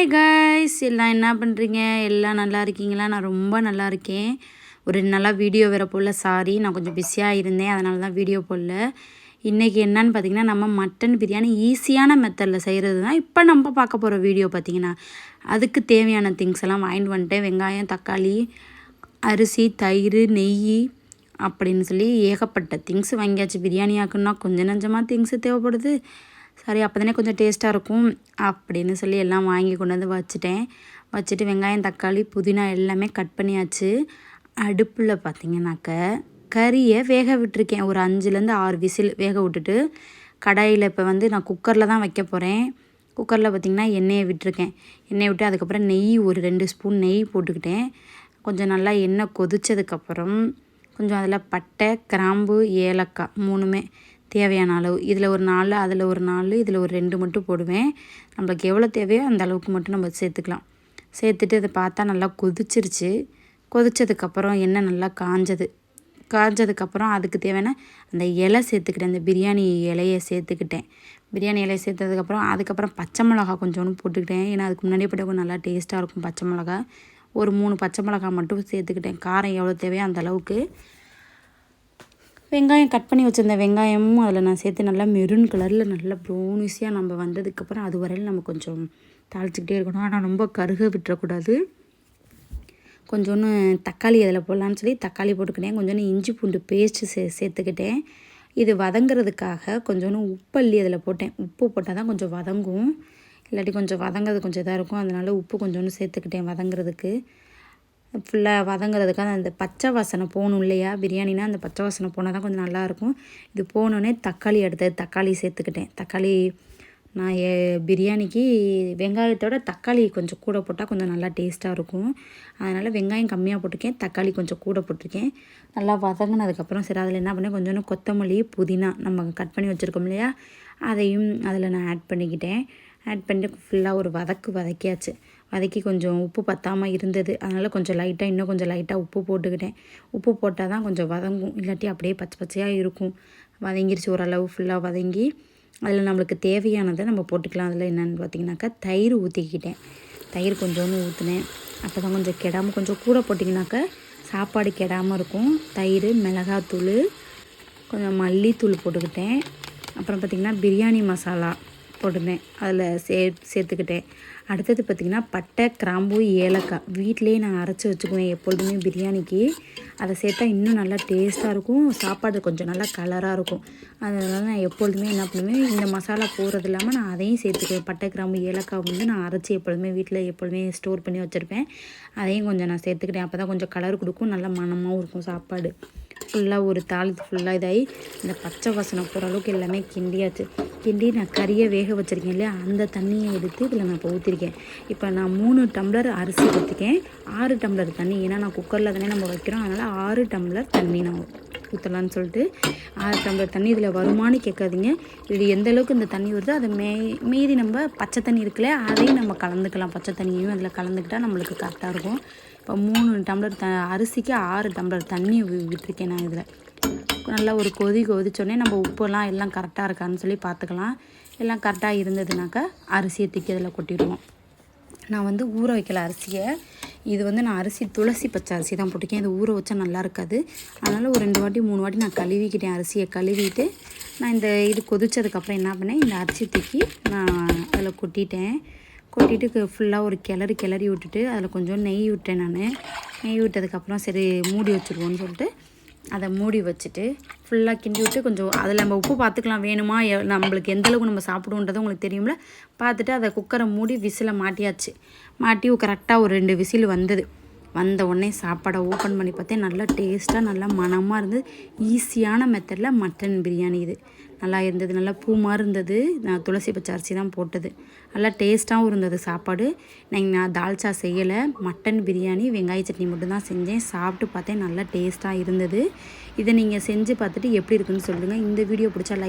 Hi guys எல்லாம் என்ன பண்ணுறீங்க எல்லாம் நல்லா இருக்கீங்களா? நான் ரொம்ப நல்லா இருக்கேன். ஒரு நல்லா வீடியோ வேறு போடல. சாரி நான் கொஞ்சம் பிஸியாக இருந்தேன். அதனால தான் வீடியோ போடல. இன்றைக்கி என்னன்னு பார்த்தீங்கன்னா நம்ம மட்டன் பிரியாணி ஈஸியான மெத்தடில் செய்கிறது தான் இப்போ நம்ம பார்க்க போகிற வீடியோ பார்த்தீங்கன்னா அதுக்கு தேவையான திங்ஸ் எல்லாம் வாங்கிட்டு வந்துட்டேன். வெங்காயம் தக்காளி அரிசி தயிர் நெய் அப்படின்னு சொல்லி ஏகப்பட்ட திங்ஸ் வாங்கியாச்சு. பிரியாணி ஆக்குன்னா கொஞ்சம் நஞ்சமாக திங்ஸு தேவைப்படுது. சரி அப்போ தானே கொஞ்சம் டேஸ்ட்டாக இருக்கும். அப்படின்னு சொல்லி எல்லாம் வாங்கி கொண்டு வந்து வச்சுட்டேன். வச்சுட்டு வெங்காயம் தக்காளி புதினா எல்லாமே கட் பண்ணியாச்சு. அடுப்பில் பார்த்திங்கனாக்க கறியை வேக விட்டுருக்கேன். ஒரு அஞ்சுலேருந்து ஆறு விசில் வேக விட்டுட்டு கடாயில் இப்போ வந்து நான் குக்கரில் தான் வைக்க போகிறேன் குக்கரில் பார்த்திங்கன்னா எண்ணெயை விட்டுருக்கேன். எண்ணெய் விட்டு அதுக்கப்புறம் நெய் ஒரு ரெண்டு ஸ்பூன் நெய் போட்டுக்கிட்டேன். கொஞ்சம் நல்லா எண்ணெய் கொதித்ததுக்கப்புறம் கொஞ்சம் அதில் பட்டை கிராம்பு ஏலக்காய் மூணுமே தேவையான அளவு. இதில் ஒரு நாலு அதில் ஒரு நாலு இதில் ஒரு ரெண்டு மட்டும் போடுவேன். நம்மளுக்கு எவ்வளோ தேவையோ அந்த அளவுக்கு மட்டும் நம்ம சேர்த்துக்கலாம். சேர்த்துட்டு அதை பார்த்தா நல்லா கொதிச்சிருச்சு. கொதிச்சதுக்கப்புறம் எண்ணெய் நல்லா காஞ்சது. காஞ்சதுக்கப்புறம் அதுக்கு தேவையான அந்த இலை சேர்த்துக்கிட்டேன். அந்த பிரியாணி இலையை சேர்த்துக்கிட்டேன். பிரியாணி இலையை சேர்த்ததுக்கப்புறம் அதுக்கப்புறம் பச்சை மிளகா கொஞ்சோண்டு போட்டுக்கிட்டேன். ஏன்னா அதுக்கு முன்னாடியே போட்டு நல்லா டேஸ்ட்டாக இருக்கும் பச்சை மிளகா. ஒரு மூணு பச்சை மிளகா மட்டும் சேர்த்துக்கிட்டேன். காரம் எவ்வளோ தேவையோ அந்த அளவுக்கு. வெங்காயம் கட் பண்ணி வச்சுருந்த வெங்காயமும் அதில் நான் சேர்த்து நல்லா மெரூன் கலரில் நல்லா ப்ரௌனிஸியாக நம்ம வந்ததுக்கப்புறம் அது வரையில் நம்ம கொஞ்சம் தாளிச்சிக்கிட்டே இருக்கணும். ஆனால் ரொம்ப கருக விட்டுறக்கூடாது. கொஞ்சோன்னு தக்காளி அதில் போடலான்னு சொல்லி தக்காளி போட்டுக்கிட்டேன். கொஞ்சோன்னு இஞ்சி பூண்டு பேஸ்ட்டு சே சேர்த்துக்கிட்டேன். இது வதங்கிறதுக்காக கொஞ்சோன்னு உப்பள்ளி அதில் போட்டேன். உப்பு போட்டால் தான் கொஞ்சம் வதங்கும். இல்லாட்டி கொஞ்சம் வதங்கிறது கொஞ்சம் இதாக இருக்கும். அதனால் உப்பு கொஞ்சோன்னு சேர்த்துக்கிட்டேன் வதங்கிறதுக்கு. ஃபுல்லாக வதங்குறதுக்காக அந்த பச்சை வாசனை போகணும் இல்லையா? பிரியாணினா அந்த பச்சை வாசனை போனால் தான் கொஞ்சம் நல்லாயிருக்கும். இது போனோடனே தக்காளி எடுத்தது தக்காளி சேர்த்துக்கிட்டேன். தக்காளி நான் ஏ பிரியாணிக்கு வெங்காயத்தோட தக்காளி கொஞ்சம் கூட போட்டால் கொஞ்சம் நல்லா டேஸ்ட்டாக இருக்கும். அதனால் வெங்காயம் கம்மியாக போட்டிருக்கேன் தக்காளி கொஞ்சம் கூட போட்டிருக்கேன். நல்லா வதங்கினதுக்கப்புறம் சரி அதில் என்ன பண்ணேன் கொஞ்சோண்டு கொத்தமல்லி புதினா நம்ம கட் பண்ணி வச்சுருக்கோம் இல்லையா? அதையும் அதில் நான் ஆட் பண்ணிக்கிட்டேன். ஆட் பண்ணிட்டு ஃபுல்லாக ஒரு வதக்கு வதக்கியாச்சு. வதக்கி கொஞ்சம் உப்பு பத்தாமல் இருந்தது. அதனால் கொஞ்சம் லைட்டாக இன்னும் கொஞ்சம் லைட்டாக உப்பு போட்டுக்கிட்டேன். உப்பு போட்டால் தான் கொஞ்சம் வதங்கும். இல்லாட்டி அப்படியே பச்சை பச்சையாக இருக்கும். வதங்கிருச்சு ஓரளவு ஃபுல்லாக வதங்கி அதில் நம்மளுக்கு தேவையானதை நம்ம போட்டுக்கலாம். அதில் என்னென்னு பார்த்தீங்கன்னாக்கா தயிர் ஊற்றிக்கிட்டேன் தயிர் கொஞ்சோண்டு ஊற்றினேன் அப்போ தான் கொஞ்சம் கெடாமல் கொஞ்சம் கூட போட்டிங்கனாக்கா சாப்பாடு கெடாமல் இருக்கும். தயிர் மிளகாத்தூள் கொஞ்சம் மல்லித்தூள் போட்டுக்கிட்டேன். அப்புறம் பார்த்திங்கன்னா பிரியாணி மசாலா. போட்டிருந்தேன் அதில் சே சேர்த்துக்கிட்டேன். அடுத்தது பார்த்திங்கன்னா பட்டை கிராம்பு ஏலக்காய். வீட்டிலேயே நான் அரைச்சி வச்சுக்குவேன் எப்பொழுதுமே பிரியாணிக்கு. அதை சேர்த்தா இன்னும் நல்லா டேஸ்ட்டாக இருக்கும் சாப்பாடு கொஞ்சம் நல்லா கலராக இருக்கும். அதனால் நான் எப்பொழுதுமே என்ன பண்ணுவேன் இந்த மசாலா போடுறது இல்லாமல் நான் அதையும் சேர்த்துக்குவேன். பட்டை கிராம்பு ஏலக்காய் வந்து நான் அரைச்சி எப்பொழுதுமே வீட்டில் எப்பொழுதுமே ஸ்டோர் பண்ணி வச்சுருப்பேன். அதையும் கொஞ்சம் நான் சேர்த்துக்கிட்டேன். அப்போ தான் கொஞ்சம் கலர் கொடுக்கும் நல்லா மனமாகவும் இருக்கும் சாப்பாடு. ஃபுல்லாக ஒரு தாளித்து ஃபுல்லாக இதாகி இந்த பச்சை வாசனை போகிற அளவுக்கு எல்லாமே கிண்டியாச்சு. கிண்டி நான் கறியை வேக வச்சுருக்கேன் இல்லையா? அந்த தண்ணியை எடுத்து இதில் நான் இப்போ ஊற்றிருக்கேன் இப்போ நான் மூணு டம்ளர் அரிசி ஊற்றிக்கேன் ஆறு டம்ளர் தண்ணி. ஏன்னா நான் குக்கரில் தானே நம்ம வைக்கிறோம். அதனால் ஆறு டம்ளர் தண்ணி நான் ஊற்றலான்னு சொல்லிட்டு ஆறு டம்ளர் தண்ணி இதில் வருமானு கேட்காதீங்க. இது எந்த அளவுக்கு இந்த தண்ணி வருதோ அதை மே மீதி நம்ம பச்சை தண்ணி இருக்குல்ல அதையும் நம்ம கலந்துக்கலாம். பச்சை தண்ணியையும் அதில் கலந்துக்கிட்டால் நம்மளுக்கு கரெக்டாக இருக்கும். இப்போ மூணு டம்ளர் த அரிசிக்கு ஆறு டம்ளர் தண்ணி விட்டுருக்கேன் நான் இதில். நல்லா ஒரு கொதி கொதிச்சோடனே நம்ம உப்பெல்லாம் எல்லாம் கரெக்டாக இருக்கான்னு சொல்லி பார்த்துக்கலாம். எல்லாம் கரெக்டாக இருந்ததுனாக்கா அரிசியை தூக்கி அதில் கொட்டிடுவோம். நான் வந்து ஊற வைக்கல அரிசியை. இது வந்து நான் அரிசி துளசி பச்சை அரிசி தான் போட்டிருக்கேன். இது ஊற வச்சா நல்லா இருக்காது. அதனால் ஒரு ரெண்டு வாட்டி மூணு வாட்டி நான் கழுவிக்கிட்டேன் அரிசியை. கழுவிட்டு நான் இந்த இது கொதிச்சதுக்கப்புறம் என்ன பண்ணேன் இந்த அரிசி தூக்கி நான் அதில் கொட்டிட்டேன். கொட்டிட்டு ஃபுல்லாக ஒரு கிளறி கிளறி விட்டுட்டு அதில் கொஞ்சம் நெய் விட்டேன் நான். நெய் விட்டதுக்கப்புறம் சரி மூடி வச்சுருவோன்னு சொல்லிட்டு அதை மூடி வச்சுட்டு ஃபுல்லாக கிண்டி விட்டு கொஞ்சம் அதில் நம்ம உப்பு பார்த்துக்கலாம். வேணுமா? நம்மளுக்கு எந்தளவுக்கு நம்ம சாப்பிடுவோன்றது உங்களுக்கு தெரியும்ல? பார்த்துட்டு அதை குக்கரை மூடி விசிலை மாட்டியாச்சு. மாட்டி கரெக்டாக ஒரு ரெண்டு விசில் வந்தது. வந்த உடனே சாப்பாடை ஓப்பன் பண்ணி பார்த்தேன் நல்லா டேஸ்ட்டாக நல்லா மனமாக இருந்தது ஈஸியான மெத்தடில் மட்டன் பிரியாணி இது. நல்லா இருந்தது நல்லா பூ மாதிரி இருந்தது. நான் துளசி பச்சை அரிசி தான் போட்டது. நல்லா டேஸ்ட்டாகவும் இருந்தது சாப்பாடு. நான் நான் தால்ச்சா செய்யலை. மட்டன் பிரியாணி வெங்காய சட்னி மட்டும்தான் செஞ்சேன். சாப்பிட்டு பார்த்தேன் நல்லா டேஸ்ட்டாக இருந்தது. இதை நீங்கள் செஞ்சு பார்த்துட்டு எப்படி இருக்குன்னு சொல்லுங்கள் இந்த வீடியோ பிடிச்சா லைக்